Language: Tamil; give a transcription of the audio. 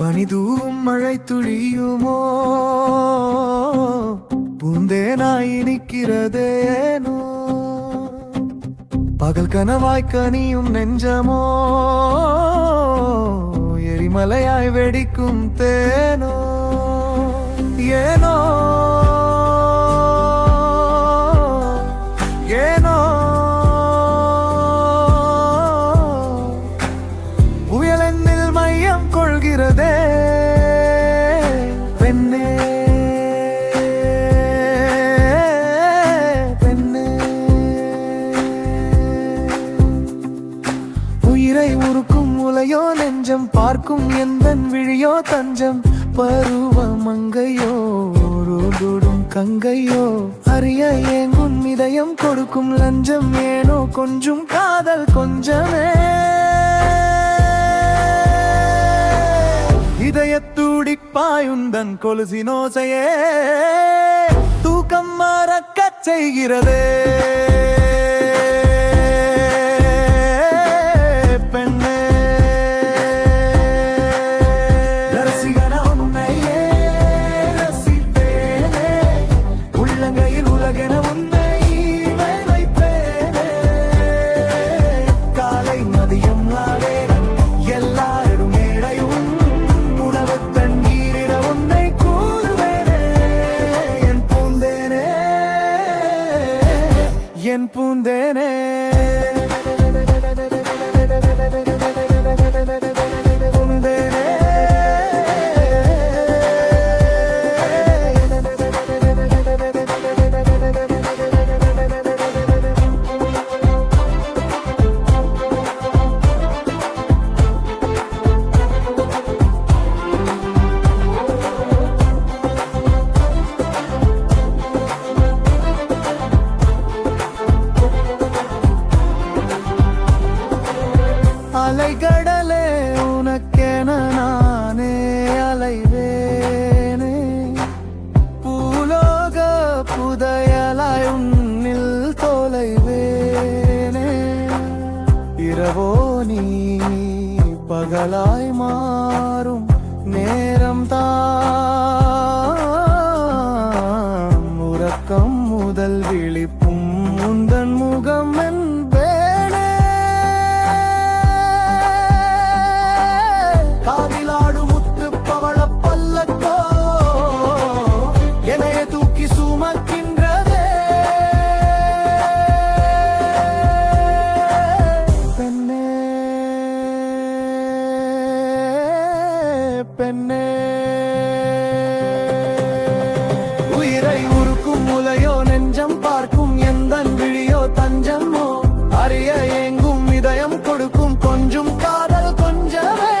பனிதூவும் மழை துளியுமோ? பூந்தேனாய் இனிக்கிறதேனோ பகல் கனவாய் கனியும் நெஞ்சமோ? எரிமலையாய் வெடிக்கும் தேனோ? ஏனோ? உருக்கும் நெஞ்சம் பார்க்கும் எந்த விழியோ தஞ்சம். பருவ மங்கையோ கங்கையோ. அறிய ஏங்கும் இதயம் கொடுக்கும் லஞ்சம்? ஏனோ கொஞ்சம் காதல் கொஞ்சமே. இதயத்துடிப்பாயுந்தன் கொலுசினோசையே தூக்கம் மறக்கச் செய்கிறதே. என் பூந்தேனே அலை கடலே உனக்கென நானே அலைவேனே. பூலோக புதையலாய் உன்னில் தொலைவேனே. இரவோ நீ பகலாய் மாறும் நேரம் தான் உறக்கம் முதல் விழிப்பும் முந்தன் பெண்ணே உயிரை உருக்கும் முலையோ நெஞ்சம் பார்க்கும் எந்த விழியோ தஞ்சமோ அறிய ஏங்கும் இதயம் கொடுக்கும் கொஞ்சம் காதல் கொஞ்சமே